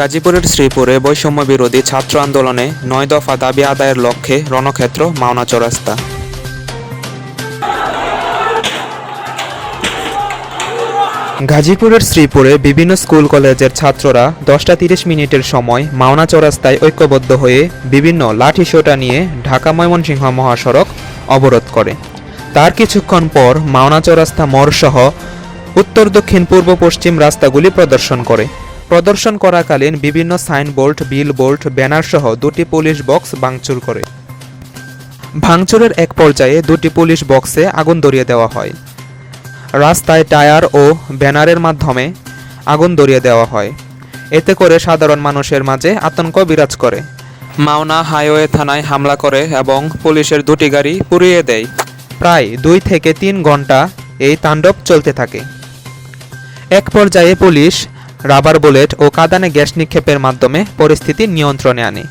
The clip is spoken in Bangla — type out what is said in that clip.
গাজীপুরের শ্রীপুরে বৈষম্য বিরোধী ছাত্র আন্দোলনে নয় দফা দাবি আদায়ের লক্ষ্যে রণক্ষেত্র, মাওনা চৌরাস্তা। গাজীপুরের শ্রীপুরে বিভিন্ন স্কুল কলেজের ছাত্ররা দশটা তিরিশ মিনিটের সময় মাওনা চৌরাস্তায় ঐক্যবদ্ধ হয়ে বিভিন্ন লাঠি সোটা নিয়ে ঢাকা ময়মনসিংহ মহাসড়ক অবরোধ করে। তার কিছুক্ষণ পর মাওনা চৌরাস্তা মোড়সহ উত্তর দক্ষিণ পূর্ব পশ্চিম রাস্তাগুলি প্রদর্শন করে। প্রদর্শন করাকালীন বিভিন্ন সাইনবোর্ড বিলবোর্ড ব্যানার সহ দুটি পুলিশ বক্স ভাঙচুর করে। ভাঙচুরের এক পর্যায়ে দুটি পুলিশ বক্সে আগুন ধরিয়ে দেওয়া হয়। রাস্তায় টায়ার ও ব্যানারের মাধ্যমে আগুন ধরিয়ে দেওয়া হয়। এতে করে সাধারণ মানুষের মাঝে আতঙ্ক বিরাজ করে। মাওনা হাইওয়ে থানায় হামলা করে এবং পুলিশের দুটি গাড়ি পুড়িয়ে দেয়। প্রায় দুই থেকে তিন ঘণ্টা এই তাণ্ডব চলতে থাকে। এক পর্যায়ে পুলিশ রাবার বুলেট ও কাদানে গ্যাস নিক্ষেপের মাধ্যমে পরিস্থিতি নিয়ন্ত্রণে আনে।